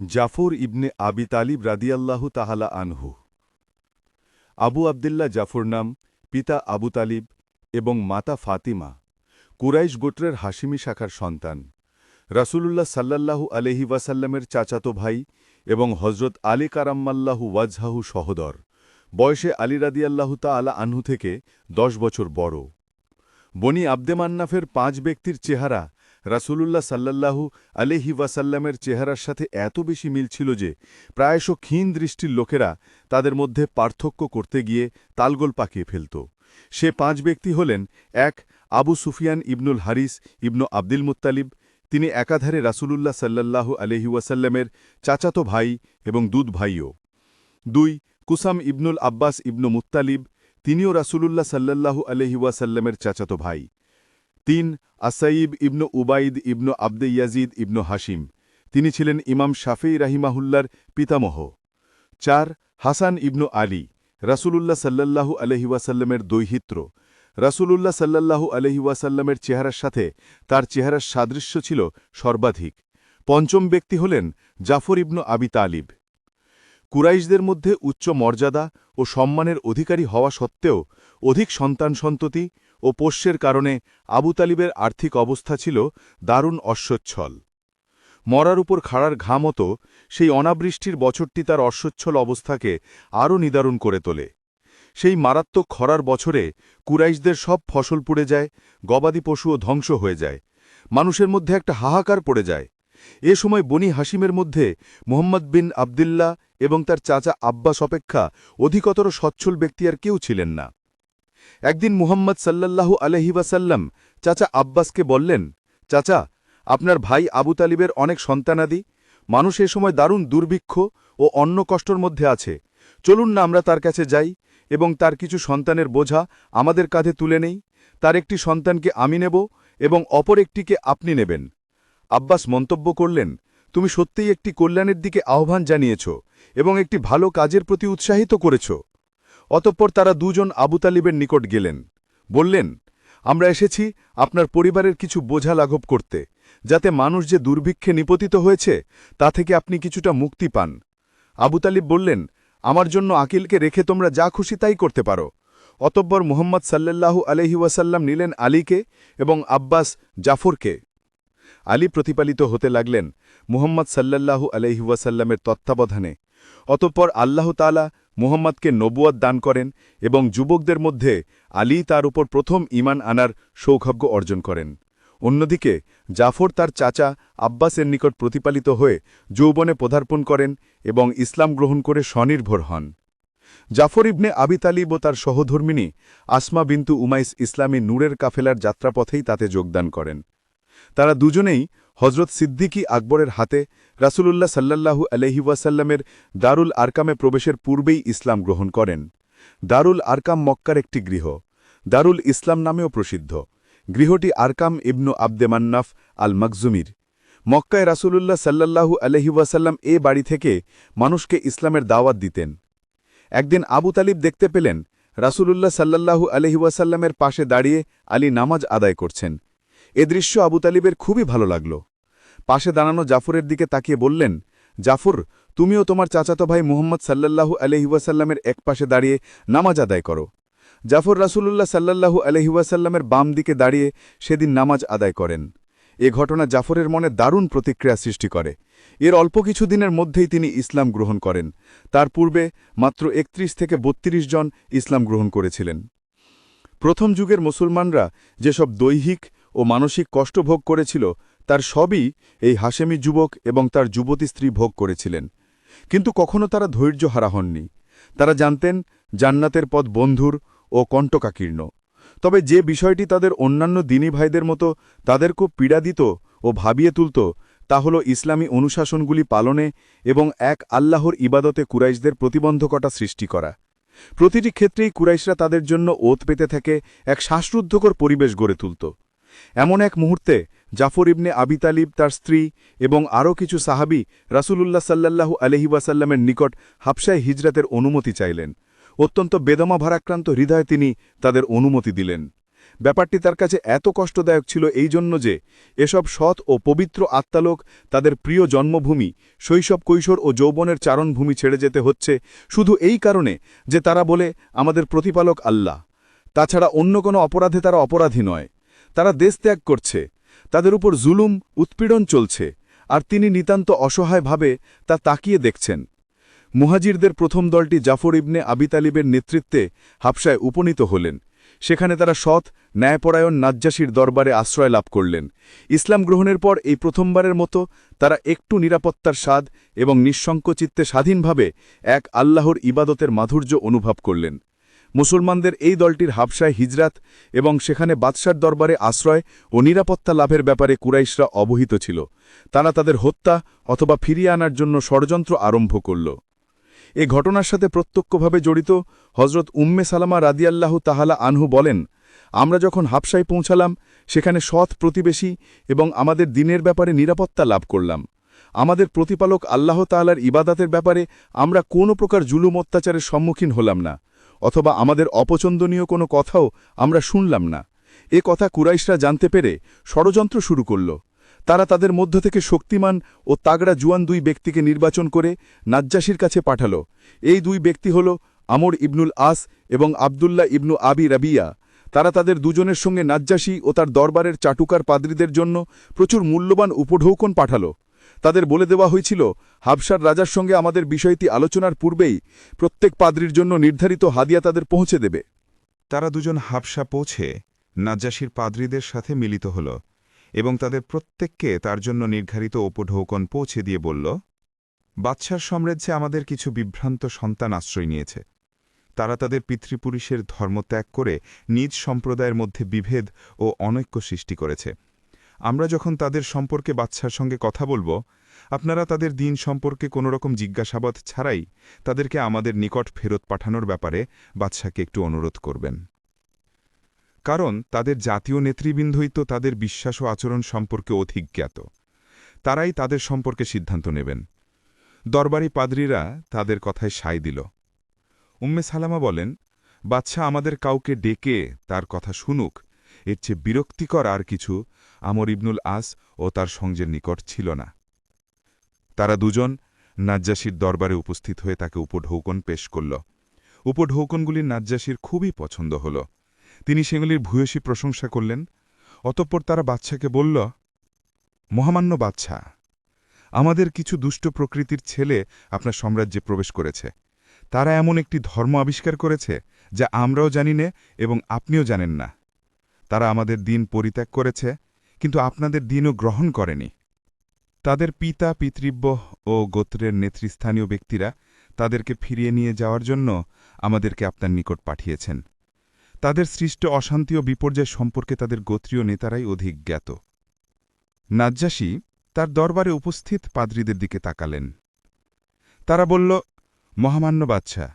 জাফর ইবনে আবি তালিব রাদিয়াল্লাহু তাহালা আনহু। আবু আবদুল্লাহ জাফর নাম, পিতা আবু তালিব এবং মাতা ফাতিমা, কুরাইশ গোত্রের হাসিমি শাখার সন্তান। রাসূলুল্লাহ সাল্লাল্লাহু আলহি ওয়াসাল্লামের চাচাতো ভাই এবং হজরত আলী কারাম্মাল্লাহু ওয়াজহাহু সহদর। বয়সে আলী রাদিয়াল্লাহু তাআলা আনহু থেকে দশ বছর বড়। বনি আব্দে মান্নাফের পাঁচ ব্যক্তির চেহারা রাসূলুল্লাহ সাল্লাল্লাহু আলহি ওয়াসাল্লামের চেহারার সাথে এত বেশি মিল ছিল যে, প্রায়শ ক্ষীণ দৃষ্টির লোকেরা তাদের মধ্যে পার্থক্য করতে গিয়ে তালগোল পাকিয়ে ফেলত। সে পাঁচ ব্যক্তি হলেন, এক আবু সুফিয়ান ইবনুল হারিস ইবনু আব্দুল মুত্তালিব, তিনি একাধারে রাসূলুল্লাহ সাল্লাল্লাহু আলহি ওয়াসাল্লামের চাচাতো ভাই এবং দুধ ভাইও। দুই, কুসাম ইবনুল আব্বাস ইবনু মুত্তালিব, তিনিও রাসূলুল্লাহ সাল্লাল্লাহু আলহি ওয়াসাল্লামের চাচাতো ভাই। তিন আসাইব ইবনু উবাইদ ইবনু আব্দে ইয়াজিদ ইবনু হাসিম তিনি ছিলেন ইমাম শাফেই রাহিমাহুল্লার পিতামহ। চার, হাসান ইবনু আলী, রাসূলুল্লাহ সাল্লাল্লাহু আলহিওয়াসাল্লামের দৈহিত্র। রাসূলুল্লাহ সাল্লাল্লাহু আলহিওয়াসাল্লামের চেহারার সাথে তার চেহারার সাদৃশ্য ছিল সর্বাধিক। পঞ্চম ব্যক্তি হলেন জাফর ইবনু আবি তালিব। কুরাইশদের মধ্যে উচ্চ মর্যাদা ও সম্মানের অধিকারী হওয়া সত্ত্বেও অধিক সন্তান সন্ততি ও পোষ্যের কারণে আবু তালিবের আর্থিক অবস্থা ছিল দারুণ অশ্বচ্ছল মরার উপর খাড়ার ঘা মতো সেই অনাবৃষ্টির বছরটি তার অশ্বচ্ছল অবস্থাকে আরও নিদারুণ করে তোলে। সেই মারাত্মক খরার বছরে কুরাইশদের সব ফসল পুড়ে যায়, গবাদি পশুও ধ্বংস হয়ে যায়, মানুষের মধ্যে একটা হাহাকার পড়ে যায়। এ সময় বনি হাসিমের মধ্যে মোহাম্মদ বিন আবদুল্লাহ এবং তার চাচা আব্বাস অপেক্ষা অধিকতর সচ্ছল ব্যক্তি আর কেউ ছিলেন না। একদিন মুহাম্মদ সাল্লাল্লাহু আলহি ওয়াসাল্লাম চাচা আব্বাসকে বললেন, চাচা, আপনার ভাই আবু তালিবের অনেক সন্তানাদি, মানুষ এ সময় দারুণ দুর্ভিক্ষ ও অন্য কষ্টর মধ্যে আছে। চলুন না আমরা তার কাছে যাই এবং তার কিছু সন্তানের বোঝা আমাদের কাঁধে তুলে নেই। তার একটি সন্তানকে আমি নেব এবং অপর একটিকে আপনি নেবেন। আব্বাস মন্তব্য করলেন, তুমি সত্যিই একটি কল্যাণের দিকে আহ্বান জানিয়েছ এবং একটি ভালো কাজের প্রতি উৎসাহিত করেছ। অতঃপর তারা দুজন আবু তালিবের নিকট গেলেন। বললেন, আমরা এসেছি আপনার পরিবারের কিছু বোঝা লাঘব করতে, যাতে মানুষ যে দুর্ভিক্ষে নিপতিত হয়েছে, তা থেকে আপনি কিছুটা মুক্তি পান। আবু তালিব বললেন, আমার জন্য আকিলকে রেখে তোমরা যা খুশি তাই করতে পারো। অতঃপর মুহম্মদ সাল্লাল্লাহু আলহি ওয়াসাল্লাম নিলেন আলীকে এবং আব্বাস জাফরকে। আলী প্রতিপালিত হতে লাগলেন মুহম্মদ সাল্লাল্লাহু আলহি ওয়াসাল্লামের তত্ত্বাবধানে। অতঃপর আল্লাহ তালা মুহম্মদকে নবুয়াদ দান করেন এবং যুবকদের মধ্যে আলী তার উপর প্রথম ইমান আনার সৌভাগ্য অর্জন করেন। অন্যদিকে জাফর তার চাচা আব্বাসের নিকট প্রতিপালিত হয়ে যৌবনে পদার্পণ করেন এবং ইসলাম গ্রহণ করে স্বনির্ভর হন। জাফর ইবনে আবি তালিব ও তার সহধর্মিনী আসমা বিন্তু উমাইস ইসলামী নূরের কাফেলার যাত্রাপথেই তাতে যোগদান করেন। তারা দুজনেই হজরত সিদ্দিকী আকবরের হাতে রাসূলুল্লাহ সাল্লাল্লাহু আলহি ওয়াসাল্লামের দারুল আরকামে প্রবেশের পূর্বেই ইসলাম গ্রহণ করেন। দারুল আরকাম মক্কার একটি গৃহ। দারুল ইসলাম নামেও প্রসিদ্ধ। গৃহটি আরকাম ইবনু আব্দে মান্নাফ আল মকজুমির মক্কায় রাসূলুল্লাহ সাল্লাল্লাহু আলহি ওয়াসাল্লাম এ বাড়ি থেকে মানুষকে ইসলামের দাওয়াত দিতেন। একদিন আবু তালিব দেখতে পেলেন, রাসূলুল্লাহ সাল্লাল্লাহু আলহি ওয়াসাল্লামের পাশে দাঁড়িয়ে আলী নামাজ আদায় করছেন। এ দৃশ্য আবু তালিবের খুবই ভালো লাগল। পাশে দাঁড়ানো জাফরের দিকে তাকিয়ে বললেন, জাফর, তুমিও তোমার চাচাতো ভাই মুহম্মদ সাল্লাল্লাহু আলহিউসাল্লামের এক পাশে দাঁড়িয়ে নামাজ আদায় করো। জাফর রাসূলুল্লাহ সাল্লাল্লাহু আলহিউসাল্লামের বাম দিকে দাঁড়িয়ে সেদিন নামাজ আদায় করেন। এ ঘটনা জাফরের মনে দারুণ প্রতিক্রিয়া সৃষ্টি করে। এর অল্প কিছু দিনের মধ্যেই তিনি ইসলাম গ্রহণ করেন। তার পূর্বে মাত্র একত্রিশ থেকে বত্রিশ জন ইসলাম গ্রহণ করেছিলেন। প্রথম যুগের মুসলমানরা যেসব দৈহিক ও মানসিক কষ্ট ভোগ করেছিল তার সবই এই হাসেমি যুবক এবং তার যুবতী স্ত্রী ভোগ করেছিলেন। কিন্তু কখনো তারা ধৈর্য হারা হননি। তারা জানতেন, জান্নাতের পথ বন্ধুর ও কণ্টকাকীর্ণ। তবে যে বিষয়টি তাদের অন্যান্য দিনী ভাইদের মতো তাদেরকেও পীড়া দিত ও ভাবিয়ে তুলত, তা হল ইসলামী অনুশাসনগুলি পালনে এবং এক আল্লাহর ইবাদতে কুরাইশদের প্রতিবন্ধকতা সৃষ্টি করা। প্রতিটি ক্ষেত্রেই কুরাইশরা তাদের জন্য ওত পেতে থাকে এক শ্বাসরুদ্ধকর পরিবেশ গড়ে তুলত। এমন এক মুহূর্তে জাফর ইবনে আবি তালিব তার স্ত্রী এবং আরও কিছু সাহাবি রাসূলুল্লাহ সাল্লাল্লাহু আলহিবাসাল্লামের নিকট হাবসায় হিজরাতের অনুমতি চাইলেন। অত্যন্ত বেদমা ভারাক্রান্ত হৃদয়ে তিনি তাদের অনুমতি দিলেন। ব্যাপারটি তার কাছে এত কষ্টদায়ক ছিল এই জন্য যে এসব সৎ ও পবিত্র আত্মালোক তাদের প্রিয় জন্মভূমি, শৈশব কৈশোর ও যৌবনের চারণভূমি ছেড়ে যেতে হচ্ছে শুধু এই কারণে যে তারা বলে, আমাদের প্রতিপালক আল্লাহ। তাছাড়া অন্য কোনো অপরাধে তারা অপরাধী নয়। তারা দেশ ত্যাগ করছে। তাদের উপর জুলুম, উৎপীড়ন চলছে, আর তিনি নিতান্ত অসহায়ভাবে তা তাকিয়ে দেখছেন। মুহাজিরদের প্রথম দলটি জাফর ইবনে আবি তালিবের নেতৃত্বে হাবসায় উপনীত হলেন। সেখানে তারা সৎ, ন্যায়পরায়ণ নাজ্জাসীর দরবারে আশ্রয় লাভ করলেন। ইসলাম গ্রহণের পর এই প্রথমবারের মতো তারা একটু নিরাপত্তার স্বাদ এবং নিঃসংকচিত্তে স্বাধীনভাবে এক আল্লাহর ইবাদতের মাধুর্য অনুভব করলেন। মুসলমানদের এই দলটির হাবসায় হিজরাত এবং সেখানে বাদশার দরবারে আশ্রয় ও নিরাপত্তা লাভের ব্যাপারে কুরাইশরা অবহিত ছিল। তারা তাদের হত্যা অথবা ফিরিয়ে আনার জন্য ষড়যন্ত্র আরম্ভ করল। এ ঘটনার সাথে প্রত্যক্ষভাবে জড়িত হজরত উম্মে সালামা রাদিয়াল্লাহু তাহালা আনহু বলেন, আমরা যখন হাবসায় পৌঁছালাম, সেখানে সৎ প্রতিবেশী এবং আমাদের দিনের ব্যাপারে নিরাপত্তা লাভ করলাম। আমাদের প্রতিপালক আল্লাহ তাআলার ইবাদাতের ব্যাপারে আমরা কোনো প্রকার জুলুম অত্যাচারের সম্মুখীন হলাম না। অথবা আমাদের অপছন্দনীয় কোনো কথাও আমরা শুনলাম না। এ কথা কুরাইশরা জানতে পেরে ষড়যন্ত্র শুরু করল। তারা তাদের মধ্য থেকে শক্তিমান ও তাগড়া জুয়ান দুই ব্যক্তিকে নির্বাচন করে নাজ্জাসির কাছে পাঠাল। এই দুই ব্যক্তি হল আমর ইবনুল আস এবং আবদুল্লাহ ইবনু আবি রাবিয়া। তারা তাদের দুজনের সঙ্গে নাজ্জাসী ও তার দরবারের চাটুকার পাদ্রীদের জন্য প্রচুর মূল্যবান উপঢৌকন পাঠাল। তাদের বলে দেওয়া হয়েছিল হাবসার রাজার সঙ্গে আমাদের বিষয়টি আলোচনার পূর্বেই প্রত্যেক পাদ্রির জন্য নির্ধারিত হাদিয়া তাদের পৌঁছে দেবে। তারা দুজন হাবসা পৌঁছে নাজ্জাসীর পাদ্রীদের সাথে মিলিত হল এবং তাদের প্রত্যেককে তার জন্য নির্ধারিত উপঢৌকন পৌঁছে দিয়ে বলল, বাদশার সাম্রাজ্যে আমাদের কিছু বিভ্রান্ত সন্তান আশ্রয় নিয়েছে। তারা তাদের পিতৃপুরুষের ধর্মত্যাগ করে নিজ সম্প্রদায়ের মধ্যে বিভেদ ও অনৈক্য সৃষ্টি করেছে। আমরা যখন তাদের সম্পর্কে বাচ্চার সঙ্গে কথা বলব, আপনারা তাদের দিন সম্পর্কে কোনো রকম জিজ্ঞাসাবাদ ছাড়াই তাদেরকে আমাদের নিকট ফেরত পাঠানোর ব্যাপারে বাদশাকে একটু অনুরোধ করবেন। কারণ তাদের জাতীয় নেতৃবৃন্দই তো তাদের বিশ্বাস ও আচরণ সম্পর্কে অধিক জ্ঞাত। তারাই তাদের সম্পর্কে সিদ্ধান্ত নেবেন। দরবারি পাদ্রীরা তাদের কথায় সায় দিল। উম্মে সালামা বলেন বাচ্চা আমাদের কাউকে ডেকে তার কথা শুনুক, এর চেয়ে বিরক্তিকর আর কিছু আমর ইবনুল আস ও তার সঙ্গের নিকট ছিল না। তারা দুজন নাজ্জাসীর দরবারে উপস্থিত হয়ে তাকে উপঢৌকন পেশ করল। উপঢৌকনগুলি নাজ্জাসীর খুবই পছন্দ হল। তিনি সেগুলির ভূয়সী প্রশংসা করলেন, অতঃপর তারা বাচ্চাকে বলল, মহামান্য বাচ্চা আমাদের কিছু দুষ্ট প্রকৃতির ছেলে আপনার সাম্রাজ্যে প্রবেশ করেছে। তারা এমন একটি ধর্ম আবিষ্কার করেছে যা আমরাও জানি নে এবং আপনিও জানেন না। তারা আমাদের দিন পরিত্যাগ করেছে কিন্তু আপনাদের দিনও গ্রহণ করেনি। তাদের পিতা, পিতৃব্য ও গোত্রের নেতৃস্থানীয় ব্যক্তিরা তাদেরকে ফিরিয়ে নিয়ে যাওয়ার জন্য আমাদেরকে আপনার নিকট পাঠিয়েছেন। তাদের সৃষ্ট অশান্তি ও বিপর্যয় সম্পর্কে তাদের গোত্রীয় নেতারাই অধিক জ্ঞাত। নাজ্জাসী তার দরবারে উপস্থিত পাদ্রীদের দিকে তাকালেন। তারা বলল, মহামান্য বাচ্চা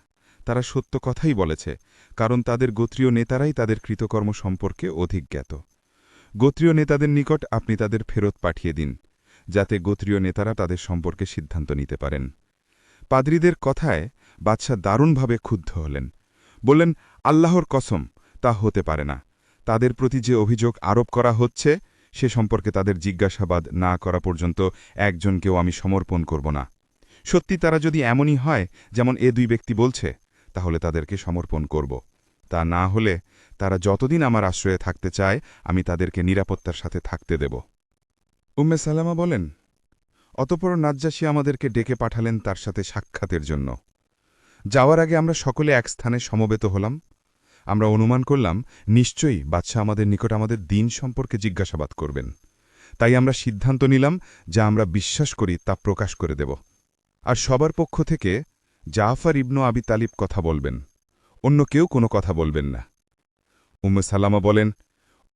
তারা সত্য কথাই বলেছে, কারণ তাদের গোত্রীয় নেতারাই তাদের কৃতকর্ম সম্পর্কে অধিক জ্ঞাত। গোত্রীয় নেতাদের নিকট আপনি তাদের ফেরত পাঠিয়ে দিন, যাতে গোত্রীয় নেতারা তাদের সম্পর্কে সিদ্ধান্ত নিতে পারেন। পাদ্রীদের কথায় বাদশাহ দারুণভাবে ক্ষুব্ধ হলেন। বললেন, আল্লাহর কসম, তা হতে পারে না। তাদের প্রতি যে অভিযোগ আরোপ করা হচ্ছে, সে সম্পর্কে তাদের জিজ্ঞাসাবাদ না করা পর্যন্ত একজনকেও আমি সমর্পণ করব না। সত্যি তারা যদি এমনই হয়, যেমন এ দুই ব্যক্তি বলছে, তাহলে তাদেরকে সমর্পণ করব। তা না হলে তারা যতদিন আমার আশ্রয়ে থাকতে চায়, আমি তাদেরকে নিরাপত্তার সাথে থাকতে দেব। উম্মে সালামা বলেন, অতপর নাজ্জাসী আমাদেরকে ডেকে পাঠালেন তার সাথে সাক্ষাতের জন্য। যাওয়ার আগে আমরা সকলে এক স্থানে সমবেত হলাম। আমরা অনুমান করলাম, নিশ্চয়ই বাদশাহ আমাদের নিকট আমাদের দিন সম্পর্কে জিজ্ঞাসাবাদ করবেন। তাই আমরা সিদ্ধান্ত নিলাম যা আমরা বিশ্বাস করি তা প্রকাশ করে দেব। আর সবার পক্ষ থেকে জাফর ইবনু আবি তালিব কথা বলবেন। অন্য কেউ কোনো কথা বলবেন না। উম্মে সালামা বলেন,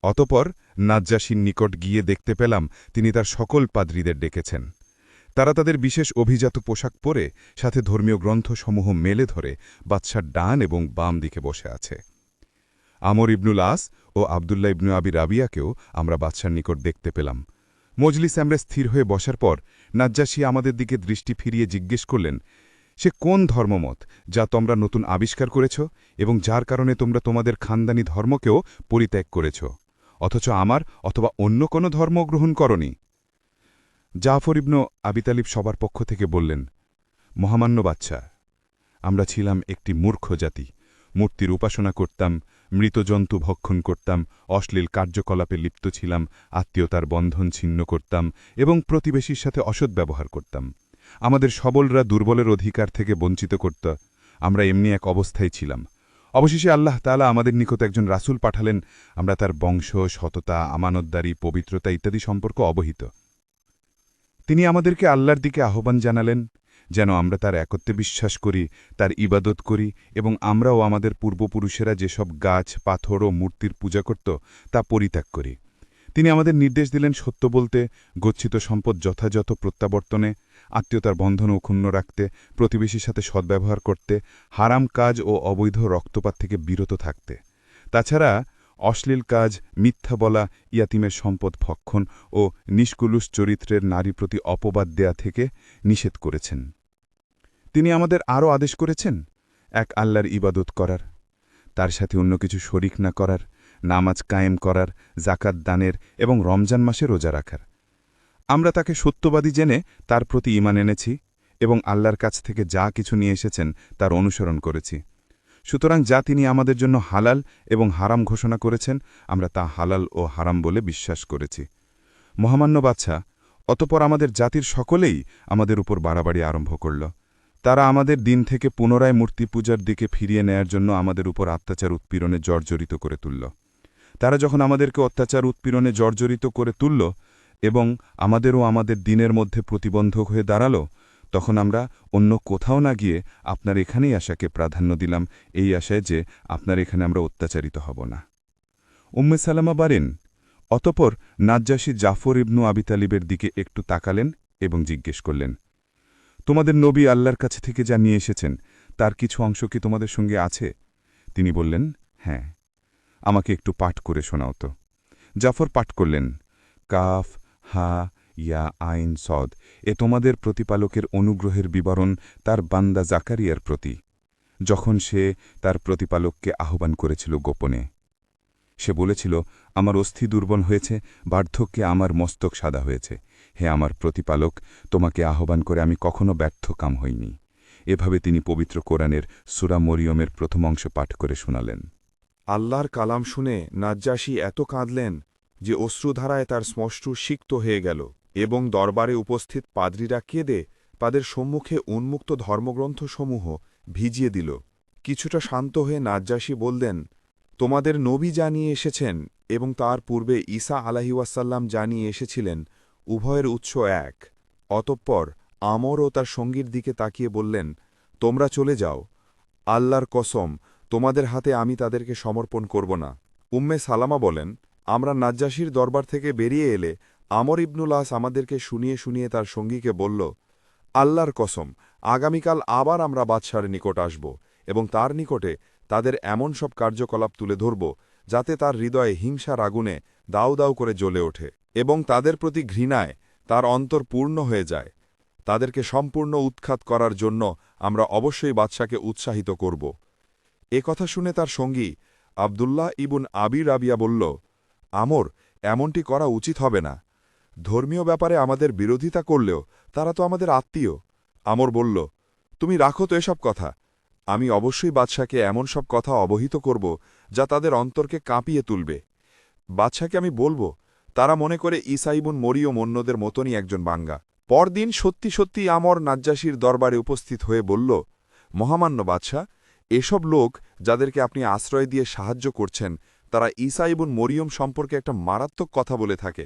অতপর নাজ্জাসীর নিকট গিয়ে দেখতে পেলাম তিনি তার সকল পাদ্রীদের ডেকেছেন। তারা তাদের বিশেষ অভিজাত পোশাক পরে সাথে ধর্মীয় গ্রন্থসমূহ মেলে ধরে বাদশার ডান এবং বাম দিকে বসে আছে। আমর ইবনুল আস ও আবদুল্লাহ ইবনু আবি রাবিয়াকেও আমরা বাদশার নিকট দেখতে পেলাম। মজলিস আমরা স্থির হয়ে বসার পর নাজ্জাসী আমাদের দিকে দৃষ্টি ফিরিয়ে জিজ্ঞেস করলেন সে কোন ধর্মমত যা তোমরা নতুন আবিষ্কার করেছ এবং যার কারণে তোমরা তোমাদের খানদানি ধর্মকেও পরিত্যাগ করেছ? অথচ আমার অথবা অন্য কোনো ধর্ম গ্রহণ করনি। জাফর ইবনু আবিতালিব সবার পক্ষ থেকে বললেন, মহামান্য বাচ্চা, আমরা ছিলাম একটি মূর্খ জাতি। মূর্তির উপাসনা করতাম, মৃতজন্তু ভক্ষণ করতাম, অশ্লীল কার্যকলাপে লিপ্ত ছিলাম, আত্মীয়তার বন্ধন ছিন্ন করতাম এবং প্রতিবেশীর সাথে অসৎ ব্যবহার করতাম। আমাদের সবলরা দুর্বলের অধিকার থেকে বঞ্চিত করত। আমরা এমনি এক অবস্থায় ছিলাম। অবশেষে আল্লাহ তাআলা আমাদের নিকট একজন রাসূল পাঠালেন। আমরা তার বংশ, সততা, আমানতদারি, পবিত্রতা ইত্যাদি সম্পর্ক অবহিত। তিনি আমাদেরকে আল্লাহর দিকে আহ্বান জানালেন, যেন আমরা তার একত্রে বিশ্বাস করি, তার ইবাদত করি এবং আমরাও আমাদের পূর্বপুরুষেরা যেসব গাছ, পাথর ও মূর্তির পূজা করত, তা পরিত্যাগ করি। তিনি আমাদের নির্দেশ দিলেন সত্য বলতে, গচ্ছিত সম্পদ যথাযথ প্রত্যাবর্তনে আত্মীয়তার বন্ধন অক্ষুণ্ণ রাখতে, প্রতিবেশীর সাথে সদ্ব্যবহার করতে, হারাম কাজ ও অবৈধ রক্তপাত থেকে বিরত থাকতে। তাছাড়া, অশ্লীল কাজ, মিথ্যা বলা, ইয়াতিমের সম্পদ ভক্ষণ ও নিষ্কুলুষ চরিত্রের নারী প্রতি অপবাদ দেয়া থেকে নিষেধ করেছেন। তিনি আমাদের আরও আদেশ করেছেন, এক আল্লাহর ইবাদত করার, তার সাথে অন্য কিছু শরিক না করার, নামাজ কায়েম করার জাকাত দানের এবং রমজান মাসে রোজা রাখার। আমরা তাকে সত্যবাদী জেনে তার প্রতি ইমান এনেছি এবং আল্লাহর কাছ থেকে যা কিছু নিয়ে এসেছেন তার অনুসরণ করেছি। সুতরাং যা তিনি আমাদের জন্য হালাল এবং হারাম ঘোষণা করেছেন, আমরা তা হালাল ও হারাম বলে বিশ্বাস করেছি। মহামান্য বাচ্চা অতপর আমাদের জাতির সকলেই আমাদের উপর বাড়াবাড়ি আরম্ভ করল। তারা আমাদের দিন থেকে পুনরায় মূর্তি পূজার দিকে ফিরিয়ে নেয়ার জন্য আমাদের উপর অত্যাচার উৎপীড়নে জর্জরিত করে তুলল। তারা যখন আমাদেরকে অত্যাচার উৎপীড়নে জর্জরিত করে তুলল এবং আমাদেরও আমাদের দিনের মধ্যে প্রতিবন্ধক হয়ে দাঁড়াল, তখন আমরা অন্য কোথাও না গিয়ে আপনার এখানেই আশাকে প্রাধান্য দিলাম, এই আশায় যে আপনার এখানে আমরা অত্যাচারিত হব না। উম্মে সালামা বারেন অতপর নাজ্জাসী জাফর ইবনু আবি তালিবের দিকে একটু তাকালেন এবং জিজ্ঞেস করলেন, তোমাদের নবী আল্লাহর কাছে থেকে যা নিয়ে এসেছেন, তার কিছু অংশ কি তোমাদের সঙ্গে আছে? তিনি বললেন হ্যাঁ। আমাকে একটু পাঠ করে শোনাও তো। জাফর পাঠ করলেন, কাফ হা, ইয়া, আইন, সদ, এ তোমাদের প্রতিপালকের অনুগ্রহের বিবরণ তার বান্দা জাকারিয়ার প্রতি, যখন সে তার প্রতিপালককে আহ্বান করেছিল গোপনে। সে বলেছিল, আমার অস্থি দুর্বল হয়েছে, বার্ধক্যে আমার মস্তক সাদা হয়েছে। হে আমার প্রতিপালক, তোমাকে আহ্বান করে আমি কখনো ব্যর্থ কাম হইনি। এভাবে তিনি পবিত্র কোরআনের সুরা মরিয়মের প্রথম অংশ পাঠ করে শোনালেন। আল্লাহর কালাম শুনে নাজ্জাসী এত কাঁদলেন যে অশ্রুধারায় তার স্মষ্টু সিক্ত হয়ে গেল এবং দরবারে উপস্থিত পাদ্রীরা কেঁদে তাদের সম্মুখে উন্মুক্ত ধর্মগ্রন্থসমূহ ভিজিয়ে দিল। কিছুটা শান্ত হয়ে নাজ্জাসী বললেন, তোমাদের নবী জানিয়ে এসেছেন এবং তার পূর্বে ঈসা আলাহিওয়াসাল্লাম জানিয়ে এসেছিলেন, উভয়ের উৎস এক। অতঃপর আমর ও তার সঙ্গীর দিকে তাকিয়ে বললেন, তোমরা চলে যাও। আল্লাহর কসম, তোমাদের হাতে আমি তাদেরকে সমর্পণ করব না। উম্মে সালামা বলেন আমরা নাজ্জাসীর দরবার থেকে বেরিয়ে এলে আমর ইবনুল আস আমাদেরকে শুনিয়ে শুনিয়ে তার সঙ্গীকে বলল, আল্লাহর কসম, আগামীকাল আবার আমরা বাদশার নিকট আসব এবং তার নিকটে তাদের এমন সব কার্যকলাপ তুলে ধরব যাতে তার হৃদয়ে হিংসার আগুনে দাউ দাউ করে জ্বলে ওঠে এবং তাদের প্রতি ঘৃণায় তার অন্তর পূর্ণ হয়ে যায়। তাদেরকে সম্পূর্ণ উৎখাত করার জন্য আমরা অবশ্যই বাদশাকে উৎসাহিত করব। এ কথা শুনে তার সঙ্গী আবদুল্লাহ ইবুন আবি রাবিয়া বলল আমর, এমনটি করা উচিত হবে না। ধর্মীয় ব্যাপারে আমাদের বিরোধিতা করলেও তারা তো আমাদের আত্মীয়। আমর বলল, তুমি রাখো তো এসব কথা। আমি অবশ্যই বাদশাকে এমন সব কথা অবহিত করব যা তাদের অন্তরকে কাঁপিয়ে তুলবে। বাদশাকে আমি বলব, তারা মনে করে ইসাইবুন মরিয়ম অন্যদের মতনই একজন বাঙ্গা। পরদিন সত্যি সত্যি আমর নাজ্জাসীর দরবারে উপস্থিত হয়ে বলল, মহামান্য বাদশাহ, এসব লোক যাদেরকে আপনি আশ্রয় দিয়ে সাহায্য করছেন তারা ঈসা ইবুন মরিয়ম সম্পর্কে একটা মারাত্মক কথা বলে থাকে।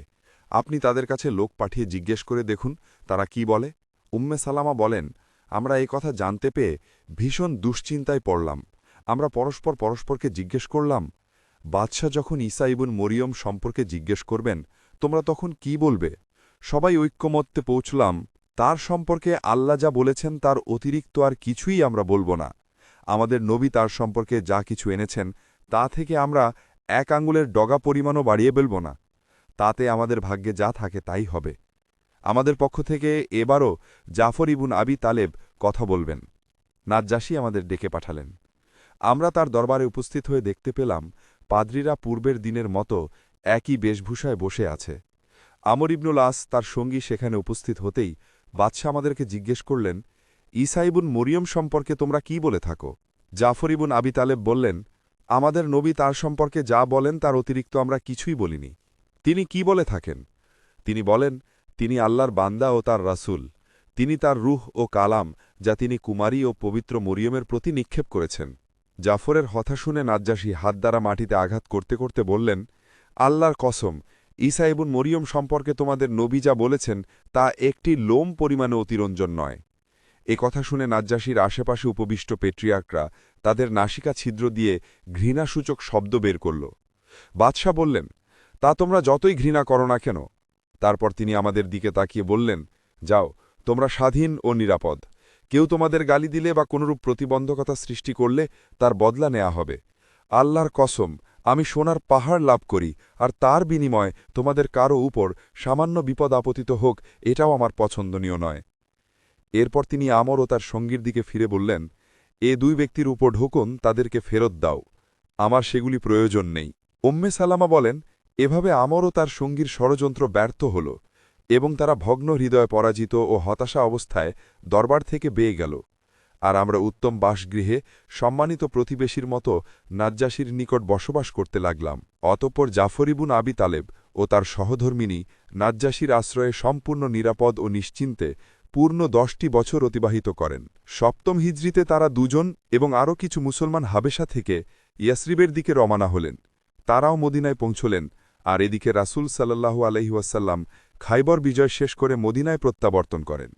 আপনি তাদের কাছে লোক পাঠিয়ে জিজ্ঞেস করে দেখুন, তারা কি বলে? উম্মে সালামা বলেন, আমরা এই কথা জানতে পেয়ে ভীষণ দুশ্চিন্তায় পড়লাম। আমরা পরস্পর পরস্পরকে জিজ্ঞেস করলাম, বাদশাহ যখন ঈসা ইবুন মরিয়ম সম্পর্কে জিজ্ঞেস করবেন, তোমরা তখন কি বলবে? সবাই ঐক্যমত্যে পৌঁছলাম, তার সম্পর্কে আল্লাহ যা বলেছেন তার অতিরিক্ত আর কিছুই আমরা বলব না। আমাদের নবী তার সম্পর্কে যা কিছু এনেছেন, তা থেকে আমরা এক আঙ্গুলের ডগা পরিমাণও বাড়িয়ে বেলব না। তাতে আমাদের ভাগ্যে যা থাকে তাই হবে। আমাদের পক্ষ থেকে এবারও জাফর ইবুন আবি তালেব কথা বলবেন। নাজ্জাসী আমাদের ডেকে পাঠালেন। আমরা তার দরবারে উপস্থিত হয়ে দেখতে পেলাম, পাদ্রীরা পূর্বের দিনের মতো একই বেশভূষায় বসে আছে। আমর ইবনুল আস তার সঙ্গী সেখানে উপস্থিত হতেই বাদশাহ আমাদেরকে জিজ্ঞেস করলেন ইসাইবুন মরিয়ম সম্পর্কে তোমরা কি বলে থাকো? জাফর ইবুন আবি তালেব বললেন আমাদের নবী তার সম্পর্কে যা বলেন তার অতিরিক্ত আমরা কিছুই বলিনি। তিনি কি বলে থাকেন? তিনি বলেন, তিনি আল্লাহর বান্দা ও তার রাসূল। তিনি তার রুহ ও কালাম, যা তিনি কুমারী ও পবিত্র মরিয়মের প্রতি নিক্ষেপ করেছেন। জাফরের হথা শুনে নাজ্জাসী হাত দ্বারা মাটিতে আঘাত করতে করতে বললেন, আল্লাহর কসম ইসাইবুন মরিয়ম সম্পর্কে তোমাদের নবী যা বলেছেন তা একটি লোম পরিমাণে অতিরঞ্জন নয়। এ কথা শুনে নাজ্জাসীর আশেপাশে উপবিষ্ট পেট্রিয়াকরা তাদের নাসিকা ছিদ্র দিয়ে ঘৃণাসূচক শব্দ বের করল। বাদশাহ বললেন, তা তোমরা যতই ঘৃণা করো না কেন? তারপর তিনি আমাদের দিকে তাকিয়ে বললেন, যাও, তোমরা স্বাধীন ও নিরাপদ। কেউ তোমাদের গালি দিলে বা কোনরূপ প্রতিবন্ধকতা সৃষ্টি করলে তার বদলা নেওয়া হবে। আল্লাহর কসম, আমি সোনার পাহাড় লাভ করি, আর তার বিনিময়ে তোমাদের কারও উপর সামান্য বিপদ আপতিত হোক, এটাও আমার পছন্দনীয় নয়। এরপর তিনি আমর ও তার সঙ্গীর দিকে ফিরে বললেন, এ দুই ব্যক্তির উপর ঢোকুন, তাদেরকে ফেরত দাও। আমার সেগুলি প্রয়োজন নেই। ওম্মে সালামা বলেন, এভাবে আমর ও তার সঙ্গীর ষড়যন্ত্র ব্যর্থ হল এবং তারা ভগ্ন হৃদয়ে পরাজিত ও হতাশা অবস্থায় দরবার থেকে বেয়ে গেল। আর আমরা উত্তম বাসগৃহে সম্মানিত প্রতিবেশীর মতো নাজ্জাসীর নিকট বসবাস করতে লাগলাম। অতঃপর জাফরিবুন আবি তালেব ও তার সহধর্মিনী নাজ্জাসীর আশ্রয়ে সম্পূর্ণ নিরাপদ ও নিশ্চিন্তে পূর্ণ দশটি বছর অতিবাহিত করেন। সপ্তম হিজড়িতে তারা দুজন এবং আরও কিছু মুসলমান হাবেশা থেকে ইয়াসরিবের দিকে রমানা হলেন। তারাও মদিনায় পৌঁছলেন আর এদিকে রাসূল সাল্লাল্লাহু আলহিউসাল্লাম খাইবর বিজয় শেষ করে মদিনায় প্রত্যাবর্তন করেন।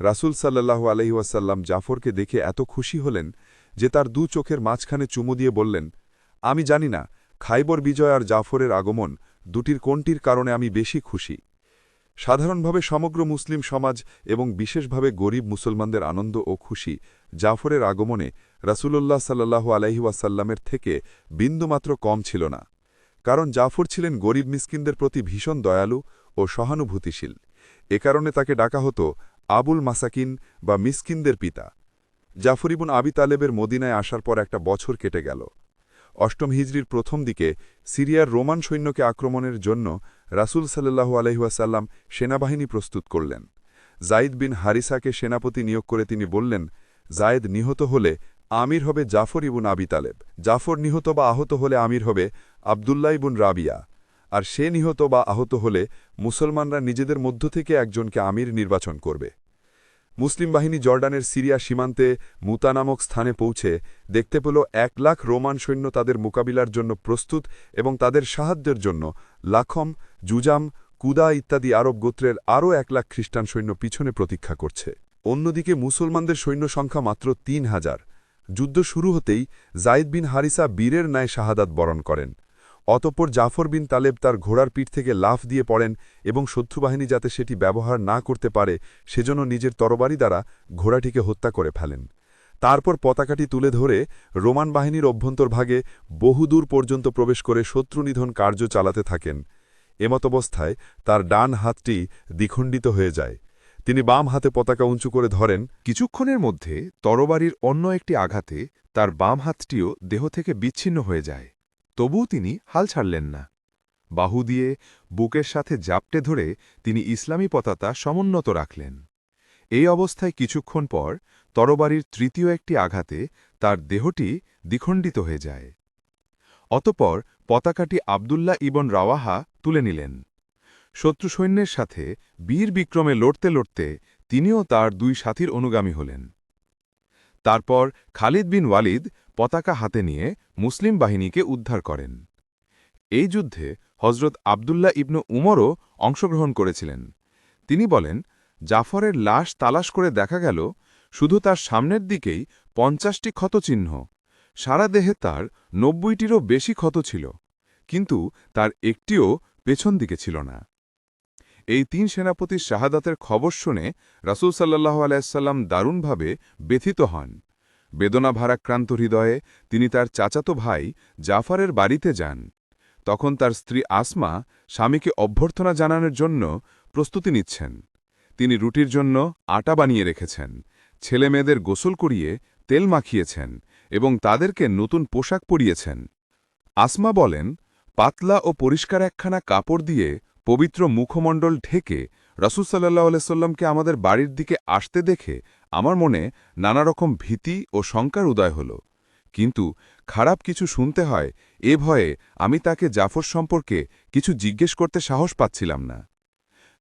রাসূল সাল্লাল্লাহু আলহিউসাল্লাম জাফরকে দেখে এত খুশি হলেন যে তার দু চোখের মাঝখানে চুমু দিয়ে বললেন, আমি জানি না, খাইবর বিজয় আর জাফরের আগমন দুটির কোনটির কারণে আমি বেশি খুশি? সাধারণভাবে সমগ্র মুসলিম সমাজ এবং বিশেষভাবে গরিব মুসলমানদের আনন্দ ও খুশি জাফরের আগমনে রাসূলুল্লাহ সাল্লাহু আলাইহাসাল্লামের থেকে বিন্দুমাত্র কম ছিল না। কারণ জাফর ছিলেন গরিব মিসকিনদের প্রতি ভীষণ দয়ালু ও সহানুভূতিশীল। এ কারণে তাকে ডাকা হতো আবুল মাসাকিন বা মিসকিনদের পিতা। জাফরিবুন আবি তালেবের মদিনায় আসার পর একটা বছর কেটে গেল। অষ্টম হিজরির প্রথম দিকে সিরিয়ার রোমান সৈন্যকে আক্রমণের জন্য রাসূল সাল্লাহু আলহিহাসাল্লাম সেনাবাহিনী প্রস্তুত করলেন। জাইদ বিন হারিসাকে সেনাপতি নিয়োগ করে তিনি বললেন, জায়েদ নিহত হলে আমির হবে জাফর ইবুন আবি তালেব। জাফর নিহত বা আহত হলে আমির হবে আবদুল্লাহ ইবুন রাবিয়া। আর সে নিহত বা আহত হলে মুসলমানরা নিজেদের মধ্য থেকে একজনকে আমির নির্বাচন করবে। মুসলিম বাহিনী জর্ডানের সিরিয়া সীমান্তে মুতা নামক স্থানে পৌঁছে দেখতে পেল এক লাখ রোমান সৈন্য তাদের মোকাবিলার জন্য প্রস্তুত এবং তাদের সাহায্যের জন্য লাখম, জুজাম, কুদা ইত্যাদি আরব গোত্রের আরও এক লাখ খ্রিস্টান সৈন্য পিছনে প্রতীক্ষা করছে। অন্যদিকে মুসলমানদের সৈন্য সংখ্যা মাত্র তিন হাজার। যুদ্ধ শুরু হতেই জাইদ বিন হারিসা বীরের ন্যায় শাহাদাত বরণ করেন। অতঃপর জাফর বিন তালেব তার ঘোড়ার পিঠ থেকে লাফ দিয়ে পড়েন এবং শত্রুবাহিনী যাতে সেটি ব্যবহার না করতে পারে, সেজন্য নিজের তরবারি দ্বারা ঘোড়াটিকে হত্যা করে ফেলেন। তারপর পতাকাটি তুলে ধরে রোমান বাহিনীর অভ্যন্তরভাগে বহুদূর পর্যন্ত প্রবেশ করে শত্রুনিধন কার্য চালাতে থাকেন। এমতাবস্থায় তার ডান হাতটি দ্বিখণ্ডিত হয়ে যায়। তিনি বাম হাতে পতাকা উঁচু করে ধরেন। কিছুক্ষণের মধ্যে তরবারির অন্য একটি আঘাতে তার বাম হাতটিও দেহ থেকে বিচ্ছিন্ন হয়ে যায়। তবুও তিনি হাল ছাড়লেন না। বাহু দিয়ে বুকের সাথে জাপটে ধরে তিনি ইসলামী পতাকা সমুন্নত রাখলেন। এই অবস্থায় কিছুক্ষণ পর তরবারির তৃতীয় একটি আঘাতে তার দেহটি দ্বিখণ্ডিত হয়ে যায়। অতপর পতাকাটি আবদুল্লাহ ইবন রাওয়াহা তুলে নিলেন। শত্রু সৈন্যের সাথে বীর বিক্রমে লড়তে লড়তে তিনিও তার দুই সাথীর অনুগামী হলেন। তারপর খালিদ বিন ওয়ালিদ পতাকা হাতে নিয়ে মুসলিম বাহিনীকে উদ্ধার করেন। এই যুদ্ধে হজরত আবদুল্লাহ ইবনু উমরও অংশগ্রহণ করেছিলেন। তিনি বলেন, জাফরের লাশ তালাশ করে দেখা গেল, শুধু তার সামনের দিকেই পঞ্চাশটি ক্ষতচিহ্ন, সারা দেহে তার নব্বইটিরও বেশি ক্ষত ছিল, কিন্তু তার একটিও পেছন দিকে ছিল না। এই তিন সেনাপতির শাহাদাতের খবর শুনে রাসুল সাল্লাহ আলাইসাল্লাম দারুণভাবে ব্যথিত হন। বেদনা ভারাক্রান্ত হৃদয়ে তিনি তার চাচাতো ভাই জাফারের বাড়িতে যান। তখন তার স্ত্রী আসমা স্বামীকে অভ্যর্থনা জানানোর জন্য প্রস্তুতি নিচ্ছেন। তিনি রুটির জন্য আটা বানিয়ে রেখেছেন, ছেলেমেয়েদের গোসল করিয়ে তেল মাখিয়েছেন এবং তাদেরকে নতুন পোশাক পরিয়েছেন। আসমা বলেন, পাতলা ও পরিষ্কার একখানা কাপড় দিয়ে পবিত্র মুখমণ্ডল ঢেকে রসুল সাল্লাহ আলাইসাল্লামকে আমাদের বাড়ির দিকে আসতে দেখে আমার মনে নানা রকম ভীতি ও শঙ্কার উদয় হল। কিন্তু খারাপ কিছু শুনতে হয়, এ ভয়ে আমি তাকে জাফর সম্পর্কে কিছু জিজ্ঞেস করতে সাহস পাচ্ছিলাম না।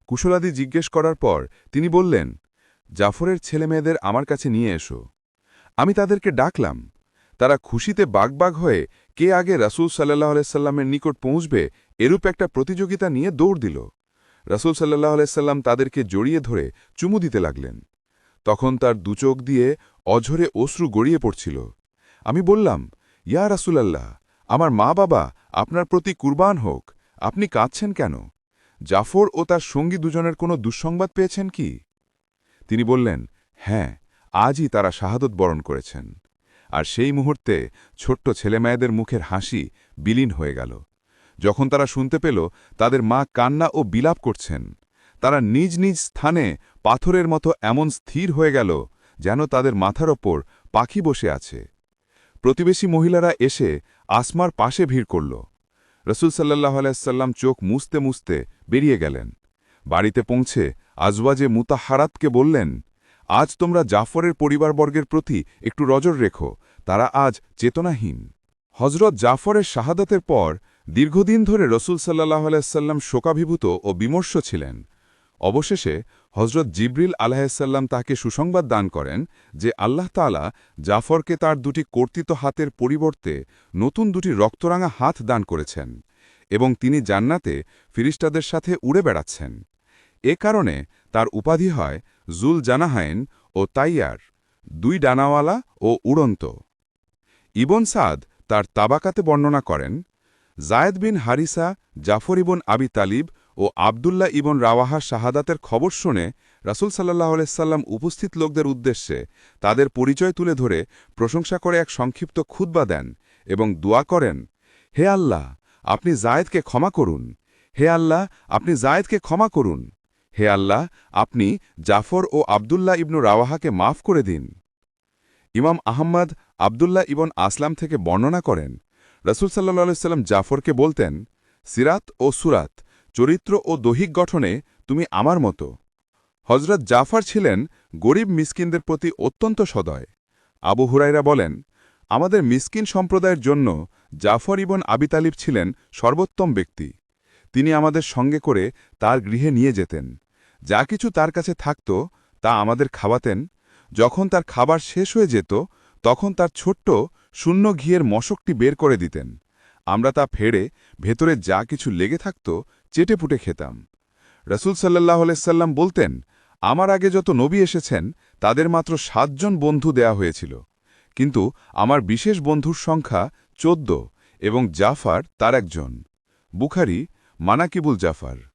কুশলাদি জিজ্ঞেস করার পর তিনি বললেন, জাফরের ছেলেমেয়েদের আমার কাছে নিয়ে এসো। আমি তাদেরকে ডাকলাম। তারা খুশিতে বাগবাগ হয়ে কে আগে রাসুল সাল্লাহ আলাইসাল্লামের নিকট পৌঁছবে এরূপ একটা প্রতিযোগিতা নিয়ে দৌড় দিল। রাসুল সাল্লাহ আলাইসাল্লাম তাদেরকে জড়িয়ে ধরে চুমু দিতে লাগলেন। তখন তার দুচোখ দিয়ে অঝরে অশ্রু গড়িয়ে পড়ছিল। আমি বললাম, ইয়া রাসুলাল্লাহ, আমার মা বাবা আপনার প্রতি কুরবান হোক, আপনি কাঁদছেন কেন? জাফর ও তার সঙ্গী দুজনের কোনো দুঃসংবাদ পেয়েছেন কি? তিনি বললেন হ্যাঁ আজই তারা শাহাদত বরণ করেছেন। আর সেই মুহূর্তে ছোট্ট ছেলেমেয়েদের মুখের হাসি বিলীন হয়ে গেল। যখন তারা শুনতে পেল, তাদের মা কান্না ও বিলাপ করছেন। তারা নিজ নিজ স্থানে পাথরের মতো এমন স্থির হয়ে গেল যেন তাদের মাথার ওপর পাখি বসে আছে। প্রতিবেশী মহিলারা এসে আসমার পাশে ভিড় করল। রসুল সাল্লাহ আলাইসাল্লাম চোখ মুছতে মুছতে বেরিয়ে গেলেন। বাড়িতে পৌঁছে আজওয়াজে মুতাহারাতকে বললেন, আজ তোমরা জাফরের পরিবারবর্গের প্রতি একটু নজর রেখো, তারা আজ চেতনাহীন। হজরত জাফরের শাহাদাতের পর দীর্ঘদিন ধরে রসুল সাল্লাহ আলাইসাল্লাম শোকাভিভূত ও বিমর্ষ ছিলেন। অবশেষে হজরত জিব্রিল আলাহিসাল্লাম তাকে সুসংবাদ দান করেন যে আল্লাহ তালা জাফরকে তার দুটি কর্তৃত হাতের পরিবর্তে নতুন দুটি রক্তরাঙা হাত দান করেছেন এবং তিনি জান্নাতে ফিরিস্টাদের সাথে উড়ে বেড়াচ্ছেন। এ কারণে তার উপাধি হয় জুল জানাহাইন ও তাইয়ার, দুই ডানাওয়ালা ও উড়ন্ত। ইবন সাদ তার তাবাকাতে বর্ণনা করেন, জায়েদ বিন হারিসা জাফর ইবন আবি তালিব ও আবদুল্লাহ ইবন রাওয়াহা শাহাদাতের খবর শুনে রাসুল সাল্লাহ আলাইসাল্লাম উপস্থিত লোকদের উদ্দেশ্যে তাদের পরিচয় তুলে ধরে প্রশংসা করে এক সংক্ষিপ্ত খুদ্া দেন এবং দোয়া করেন, হে আল্লাহ, আপনি জায়েদকে ক্ষমা করুন। হে আল্লাহ, আপনি জায়েদকে ক্ষমা করুন। হে আল্লাহ, আপনি জাফর ও আবদুল্লাহ ইবনু রাওয়াহাকে মাফ করে দিন। ইমাম আহম্মদ আবদুল্লাহ ইবন আসলাম থেকে বর্ণনা করেন, রসুল সাল্লাহ সাল্লাম জাফরকে বলতেন, সিরাত ও সুরাত চরিত্র ও দৈহিক গঠনে তুমি আমার মতো। হজরত জাফর ছিলেন গরিব মিসকিনদের প্রতি অত্যন্ত সদয়। আবু হুরাইরা বলেন, আমাদের মিসকিন সম্প্রদায়ের জন্য জাফর ইবন আবিতালিব ছিলেন সর্বোত্তম ব্যক্তি। তিনি আমাদের সঙ্গে করে তার গৃহে নিয়ে যেতেন। যা কিছু তার কাছে থাকত, তা আমাদের খাওয়াতেন। যখন তার খাবার শেষ হয়ে যেত, তখন তার ছোট্ট, শূন্য ঘিয়ের মশকটি বের করে দিতেন। আমরা তা ফেড়ে ভেতরে যা কিছু লেগে থাকত চেটেপুটে খেতাম। রসুল সাল্লাহ আলাইসাল্লাম বলতেন, আমার আগে যত নবী এসেছেন, তাদের মাত্র সাতজন বন্ধু দেয়া হয়েছিল। কিন্তু আমার বিশেষ বন্ধুর সংখ্যা চোদ্দ এবং জাফার তার একজন। বুখারি, মানাকিবুল জাফার।